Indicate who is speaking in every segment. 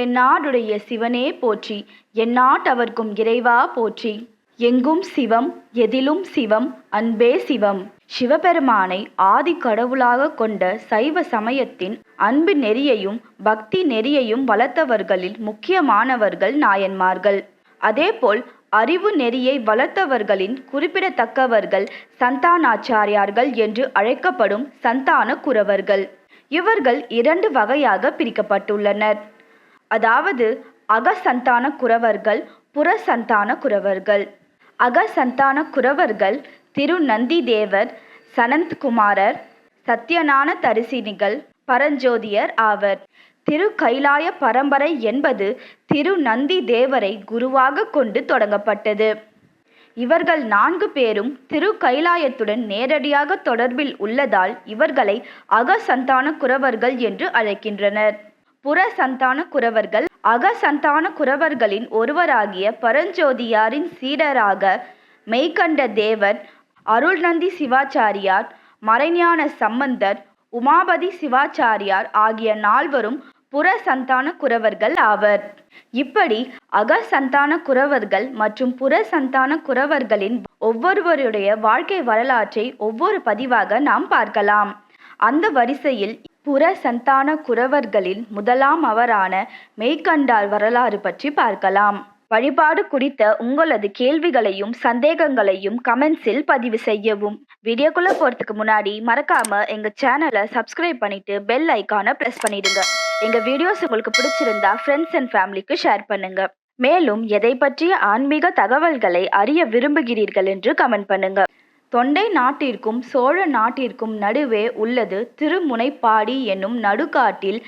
Speaker 1: தென்னாடுடைய சிவனே போற்றி எந்நாட்டவர்க்கும் இறைவா போற்றி எங்கும் சிவம் எதிலும் சிவம் அன்பே சிவம் சிவபெருமானை ஆதி கடவுளாக கொண்ட சைவ சமயத்தின் அன்பு நெறியையும் பக்தி நெறியையும் வளர்த்தவர்களில் முக்கியமானவர்கள் நாயன்மார்கள் அதேபோல் அறிவு நெறியை வளர்த்தவர்களின் குறிப்பிடத்தக்கவர்கள் சந்தானாச்சாரியார்கள் என்று அழைக்கப்படும் சந்தான குரவர்கள் இவர்கள் இரண்டு வகையாக பிரிக்கப்பட்டுள்ளனர் அதாவது அகசந்தான குறவர்கள் புறசந்தான குறவர்கள் அகசந்தான குறவர்கள் திருநந்தி தேவர் சனந்த்குமாரர் சத்யநான தரிசினிகள் பரஞ்சோதியர் ஆவர் திரு கைலாய பரம்பரை என்பது திரு நந்தி தேவரை குருவாக கொண்டு தொடங்கப்பட்டது இவர்கள் நான்கு பேரும் திரு கைலாயத்துடன் நேரடியாக தொடர்பில் உள்ளதால் இவர்களை அகசந்தான குறவர்கள் என்று அழைக்கின்றனர் புற சந்தான குறவர்கள் அக சந்தான ஒருவராகிய பரஞ்சோதியாரின் சீடராக மெய்கண்ட தேவர் அருள்நந்தி சிவாச்சாரியார் மறைஞான சம்பந்தர் உமாபதி சிவாச்சாரியார் ஆகிய நால்வரும் புற சந்தான குரவர்கள் ஆவர் இப்படி அக சந்தான மற்றும் புற சந்தான குரவர்களின் ஒவ்வொருவருடைய வாழ்க்கை வரலாற்றை ஒவ்வொரு பதிவாக நாம் பார்க்கலாம் அந்த வரிசையில் புற சந்தான குரவர்களில் முதலாம் அவரான மெய்கண்டால் வரலாறு பற்றி பார்க்கலாம் வழிபாடு குறித்த உங்களது கேள்விகளையும் சந்தேகங்களையும் கமெண்ட்ஸில் பதிவு செய்யவும் வீடியோக்குள்ளே போறதுக்கு முன்னாடி மறக்காமல் எங்கள் சேனலை சப்ஸ்கிரைப் பண்ணிவிட்டு பெல் ஐக்கான ப்ரெஸ் பண்ணிடுங்க எங்கள் வீடியோஸ் உங்களுக்கு பிடிச்சிருந்தா ஃப்ரெண்ட்ஸ் அண்ட் ஃபேமிலிக்கு ஷேர் பண்ணுங்கள் மேலும் எதை பற்றிய ஆன்மீக தகவல்களை அறிய விரும்புகிறீர்கள் என்று கமெண்ட் பண்ணுங்கள் தொண்டை நாட்டிற்கும் சோழ நாட்டிற்கும் நடுவே உள்ளது திருமுனைப்பாடி என்னும் நடுக்காட்டில்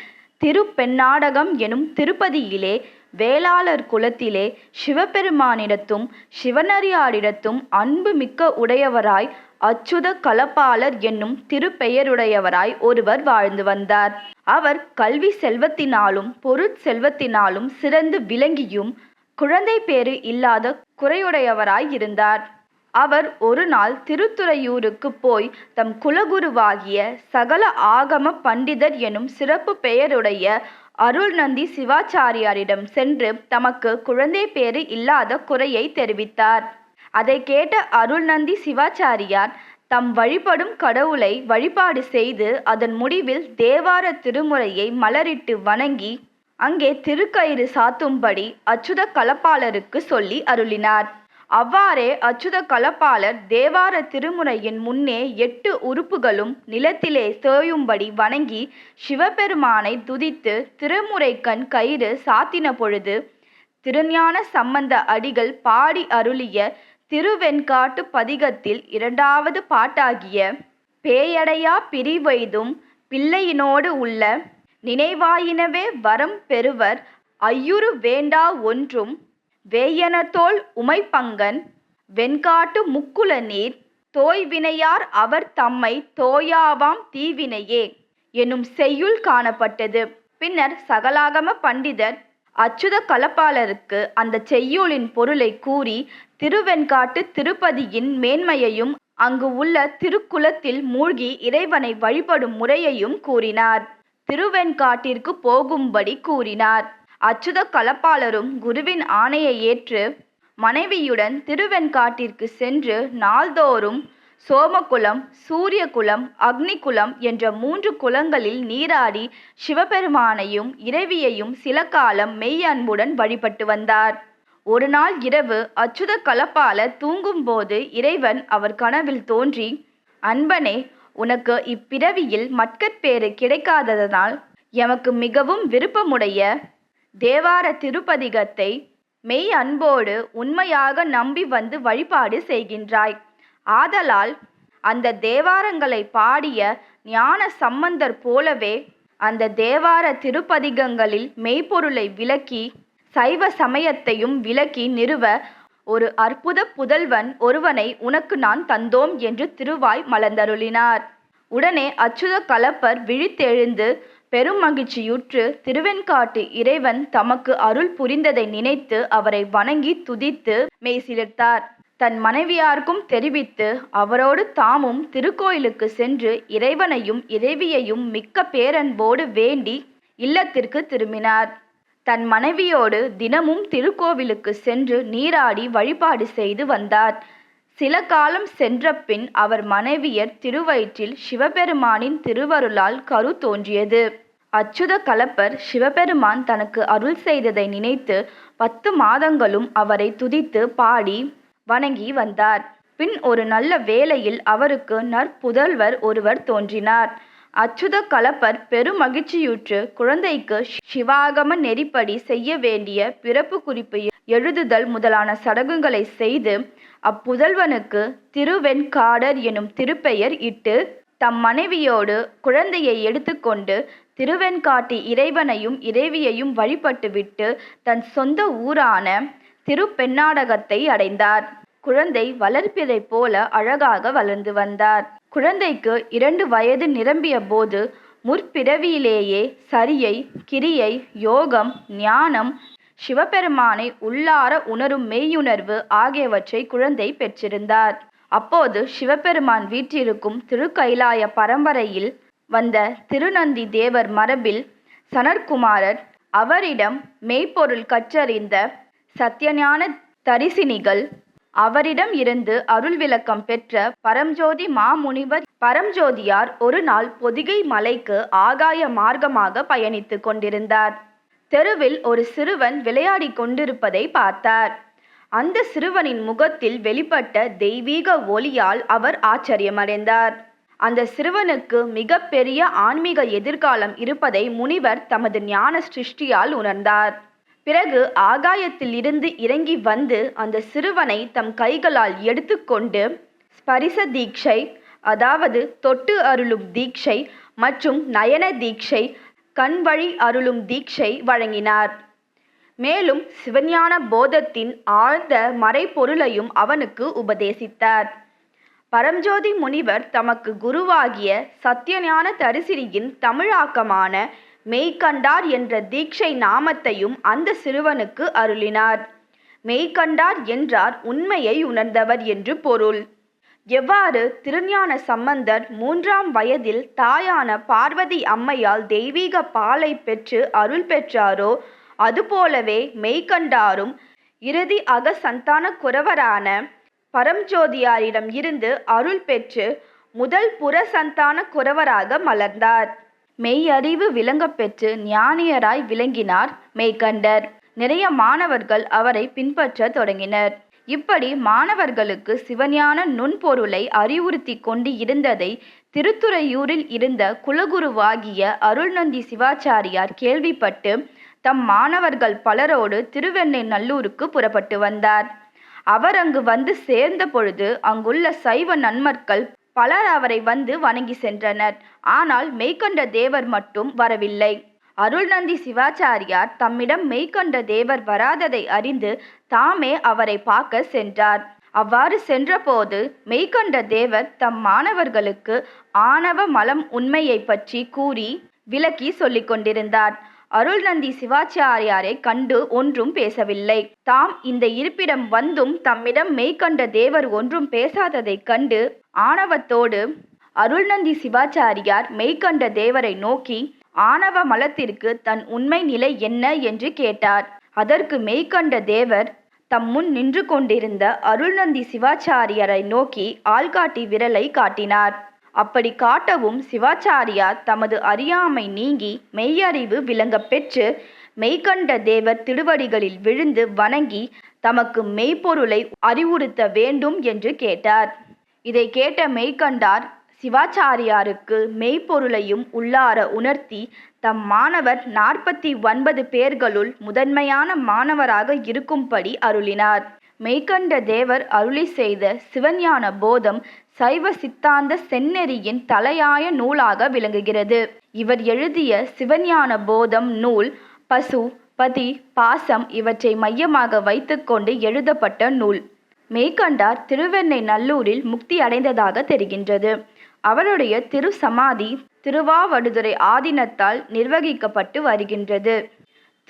Speaker 1: திருப்பெண்ணாடகம் எனும் திருப்பதியிலே வேளாளர் குலத்திலே சிவபெருமானிடத்தும் சிவனரியாரிடத்தும் அன்பு மிக்க உடையவராய் அச்சுத கலப்பாளர் என்னும் திருப்பெயருடையவராய் ஒருவர் வாழ்ந்து வந்தார் அவர் கல்வி செல்வத்தினாலும் பொருட்செல்வத்தினாலும் சிறந்து விளங்கியும் குழந்தை பேறு இல்லாத குறையுடையவராய் இருந்தார் அவர் ஒரு நாள் திருத்துறையூருக்கு போய் தம் குலகுருவாகிய சகல ஆகம பண்டிதர் எனும் சிறப்பு பெயருடைய அருள்நந்தி சிவாச்சாரியாரிடம் சென்று தமக்கு குழந்தை பேறு இல்லாத குறையை தெரிவித்தார் அதை கேட்ட அருள்நந்தி சிவாச்சாரியார் தம் வழிபடும் கடவுளை வழிபாடு செய்து அதன் முடிவில் தேவார திருமுறையை மலரிட்டு வணங்கி அங்கே திருக்கயிறு சாத்தும்படி அச்சுத கலப்பாளருக்கு சொல்லி அருளினார் அவ்வாறே அச்சுத கலப்பாளர் தேவார திருமுறையின் முன்னே எட்டு உறுப்புகளும் நிலத்திலே சேயும்படி வணங்கி சிவபெருமானை துதித்து திருமுறைக்கண் கயிறு சாத்தின பொழுது திருஞான சம்பந்த அடிகள் பாடி அருளிய திருவெண்காட்டு பதிகத்தில் இரண்டாவது பாட்டாகிய பேயடையா பிரிவைதும் பிள்ளையினோடு உள்ள நினைவாயினவே வரம் பெறுவர் ஐயுறு வேண்டா ஒன்றும் வேயனத்தோல் உமைபங்கன் வெண்காட்டு நீர் தோய்வினையார் அவர் தம்மை தோயாவாம் தீவினையே எனும் செய்யுள் காணப்பட்டது. பின்னர் சகலாகம பண்டிதர் அச்சுத கலப்பாளருக்கு அந்தச் செய்யுளின் பொருளைக் கூறி திருவெண்காட்டு திருப்பதியின் மேன்மையையும் அங்கு உள்ள திருக்குளத்தில் மூழ்கி இறைவனை வழிபடும் முறையையும் கூறினார். திருவெண்காட்டிற்குப் போகும்படி கூறினார். அச்சுத கலப்பாளரும் குருவின் ஆணையை ஏற்று மனைவியுடன் திருவெண்காட்டிற்கு சென்று நாள்தோறும் சோமகுலம் சூரியகுலம் அக்னிகுலம் என்ற மூன்று குலங்களில் நீராடி சிவபெருமானையும் இறைவியையும் சில காலம் மெய் அன்புடன் வழிபட்டு வந்தார் ஒரு நாள் இரவு அச்சுத கலப்பால தூங்கும்போது இறைவன் அவர் கனவில் தோன்றி அன்பனே உனக்கு இப்பிறவியில் மட்கற்பேறு கிடைக்காததனால் எமக்கு மிகவும் விருப்பமுடைய தேவார திருப்பதிகத்தை மெய் அன்போடு உண்மையாக நம்பி வந்து வழிபாடு செய்கின்றாய் ஆதலால் அந்த தேவாரங்களை பாடிய ஞான சம்பந்தர் போலவே அந்த தேவார திருப்பதிகங்களில் மெய்ப்பொருளை விளக்கி சைவ சமயத்தையும் விளக்கி நிறுவ ஒரு அற்புத புதல்வன் ஒருவனை உனக்கு நான் தந்தோம் என்று திருவாய் மலர்ந்தருளினார் உடனே அச்சுத கலப்பர் விழித்தெழுந்து பெரும் மகிழ்ச்சியுற்று திருவெண்காட்டு இறைவன் தமக்கு அருள் புரிந்ததை நினைத்து அவரை வணங்கி துதித்து மெய்சிலிர்த்தார் தன் மனைவியாருக்கும் தெரிவித்து அவரோடு தாமும் திருக்கோயிலுக்கு சென்று இறைவனையும் இறைவியையும் மிக்க பேரன்போடு வேண்டி இல்லத்திற்கு திரும்பினார் தன் மனைவியோடு தினமும் திருக்கோவிலுக்கு சென்று நீராடி வழிபாடு செய்து வந்தார் சில காலம் சென்றபின் அவர் மனைவியர் திருவயிற்றில் சிவபெருமானின் திருவருளால் கரு தோன்றியது அச்சுத கலப்பர் சிவபெருமான் தனக்கு அருள் செய்ததை நினைத்து பத்து மாதங்களும் அவரை துதித்து பாடி வணங்கி வந்தார் பின் ஒரு நல்ல வேளையில் அவருக்கு நற்புதல்வர் ஒருவர் தோன்றினார் அச்சுத கலப்பர் பெருமகிழ்ச்சியுற்று குழந்தைக்கு சிவாகம நெறிப்படி செய்ய வேண்டிய பிறப்பு குறிப்பு எழுதுதல் முதலான சடங்குகளை செய்து அப்புதல்வனுக்கு திருவெண்காடர் எனும் திருப்பெயர் இட்டு தம் மனைவியோடு குழந்தையை எடுத்துக்கொண்டு திருவெண்காட்டி இறைவனையும் இறைவியையும் வழிபட்டுவிட்டு தன் சொந்த ஊரான திருப்பெண்ணாடகத்தை அடைந்தார். குழந்தை வளர்பிறைப் போல அழகாக வளர்ந்து வந்தார். குழந்தைக்கு இரண்டு வயது நிரம்பிய போது முற்பிறவியிலேயே சரியை, கிரியை, யோகம், ஞானம், சிவபெருமானை உள்ளார உணரும் மெய்யுணர்வு ஆகியவற்றை குழந்தை பெற்றிருந்தார் அப்போது சிவபெருமான் வீற்றிருக்கும் திருக்கைலாய பரம்பரையில் வந்த திருநந்தி தேவர் மரபில் சனற்குமாரர் அவரிடம் மெய்ப்பொருள் கற்றறிந்த சத்தியஞான தரிசினிகள் அவரிடம் இருந்து அருள் விளக்கம் பெற்ற பரம்ஜோதி மாமுனிவர் பரம்ஜோதியார் ஒரு நாள் பொதிகை மலைக்கு ஆகாய மார்க்கமாக பயணித்து கொண்டிருந்தார் தெருவில் ஒரு சிறுவன் விளையாடி கொண்டிருப்பதை பார்த்தார் அந்த சிறுவனின் முகத்தில் வெளிப்பட்ட தெய்வீக ஒளியால் அவர் ஆச்சரியமடைந்தார் அந்த சிறுவனுக்கு மிகப்பெரிய ஆன்மீக எதிர்காலம் இருப்பதை முனிவர் தமது ஞான சிருஷ்டியால் உணர்ந்தார் பிறகு ஆகாயத்தில் இருந்து இறங்கி வந்து அந்த சிறுவனை தம் கைகளால் எடுத்துக்கொண்டு ஸ்பரிச தீட்சை அதாவது தொட்டு அருளும் தீட்சை மற்றும் நயன தீட்சை கண் வழி அருளும் தீட்சை வழங்கினார் மேலும் சிவஞான போதத்தின் ஆழ்ந்த மறைப்பொருளையும் அவனுக்கு உபதேசித்தார் பரம்ஜோதி முனிவர் தமக்கு குருவாகிய சத்தியஞான தரிசிரியின் தமிழாக்கமான மெய்கண்டார் என்ற தீட்சை நாமத்தையும் அந்த சிறுவனுக்கு அருளினார் மெய்கண்டார் என்றார் உண்மையை உணர்ந்தவர் என்று பொருள் எவ்வாறு திருஞான சம்பந்தர் மூன்றாம் வயதில் தாயான பார்வதி அம்மையால் தெய்வீக பாலை பெற்று அருள் பெற்றாரோ அதுபோலவே மெய்கண்டாரும் இறுதி அக சந்தான குரவரான பரம்ஜோதியாரிடம் இருந்து அருள் பெற்று முதல் புற சந்தான குரவராக மலர்ந்தார் மெய்யறிவு விளங்க பெற்று ஞானியராய் விளங்கினார் மெய்கண்டர் நிறைய மாணவர்கள் அவரை பின்பற்றத் தொடங்கினர் இப்படி மாணவர்களுக்கு சிவஞான நுண்பொருளை அறிவுறுத்தி கொண்டு இருந்ததை திருத்துறையூரில் இருந்த குலகுருவாகிய அருள்நந்தி சிவாச்சாரியார் கேள்விப்பட்டு தம் மாணவர்கள் பலரோடு திருவெண்ணை நல்லூருக்கு புறப்பட்டு வந்தார் அவர் அங்கு வந்து சேர்ந்த பொழுது அங்குள்ள சைவ நன்மர்கள் பலர் அவரை வந்து வணங்கி சென்றனர் ஆனால் மெய்கண்ட தேவர் மட்டும் வரவில்லை அருள்நந்தி சிவாச்சாரியார் தம்மிடம் மெய்கொண்ட தேவர் வராததை அறிந்து தாமே அவரை பார்க்க சென்றார் அவ்வாறு சென்றபோது மெய்கொண்ட தேவர் தம் மாணவர்களுக்கு ஆணவ மலம் உண்மையை பற்றி கூறி விளக்கி சொல்லிக் கொண்டிருந்தார் அருள்நந்தி சிவாச்சாரியாரை கண்டு ஒன்றும் பேசவில்லை தாம் இந்த இருப்பிடம் வந்தும் தம்மிடம் மெய்கண்ட தேவர் ஒன்றும் பேசாததைக் கண்டு ஆணவத்தோடு அருள்நந்தி சிவாச்சாரியார் மெய்கண்ட தேவரை நோக்கி ஆணவ மலத்திற்கு தன் உண்மை நிலை என்ன என்று கேட்டார் அதற்கு மெய்கண்ட தேவர் தம் முன் நின்று கொண்டிருந்த அருள்நந்தி சிவாச்சாரியரை நோக்கி ஆள்காட்டி விரலை காட்டினார் அப்படி காட்டவும் சிவாச்சாரியார் தமது அறியாமை நீங்கி மெய்யறிவு விளங்க பெற்று மெய்கண்ட தேவர் திருவடிகளில் விழுந்து வணங்கி தமக்கு மெய்ப்பொருளை அறிவுறுத்த வேண்டும் என்று கேட்டார் இதை கேட்ட மெய்கண்டார் சிவாச்சாரியாருக்கு மெய்ப்பொருளையும் உள்ளார உணர்த்தி தம் மாணவர் நாற்பத்தி ஒன்பது பேர்களுள் முதன்மையான மாணவராக இருக்கும்படி அருளினார் மெய்கண்ட தேவர் அருளி செய்த சிவஞான போதம் சைவ சித்தாந்த செந்நெறியின் தலையாய நூலாக விளங்குகிறது இவர் எழுதிய சிவஞான போதம் நூல் பசு பதி பாசம் இவற்றை மையமாக வைத்துக்கொண்டு எழுதப்பட்ட நூல் மெய்கண்டார் திருவெண்ணை நல்லூரில் முக்தி அடைந்ததாக தெரிகின்றது அவருடைய திரு சமாதி திருவாவடுதுறை ஆதீனத்தால் நிர்வகிக்கப்பட்டு வருகின்றது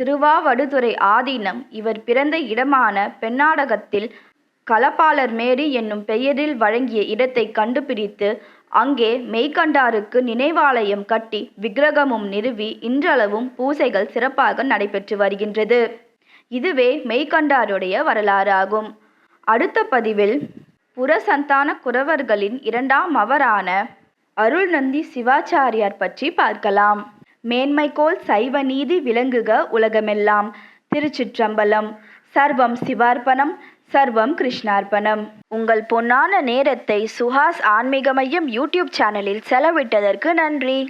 Speaker 1: திருவாவடுதுறை ஆதீனம் இவர் பிறந்த இடமான பெண்ணாடகத்தில் கலப்பாளர் மேரி என்னும் பெயரில் வழங்கிய இடத்தை கண்டுபிடித்து அங்கே மெய்கண்டாருக்கு நினைவாலயம் கட்டி விக்கிரகமும் நிறுவி இன்றளவும் பூசைகள் சிறப்பாக நடைபெற்று வருகின்றது இதுவே மெய்கண்டாருடைய வரலாறு ஆகும் அடுத்த பதிவில் புறசந்தான குரவர்களின் இரண்டாம் அவரான அருள்நந்தி சிவாச்சாரியார் பற்றி பார்க்கலாம் மேன்மைகோல் சைவ நீதி விளங்குக உலகமெல்லாம் திருச்சிற்றம்பலம் சர்வம் சிவார்ப்பணம் சர்வம் கிருஷ்ணார்ப்பணம்
Speaker 2: உங்கள் பொன்னான நேரத்தை சுஹாஸ் ஆன்மீக மையம் யூடியூப் சேனலில் செலவிட்டதற்கு நன்றி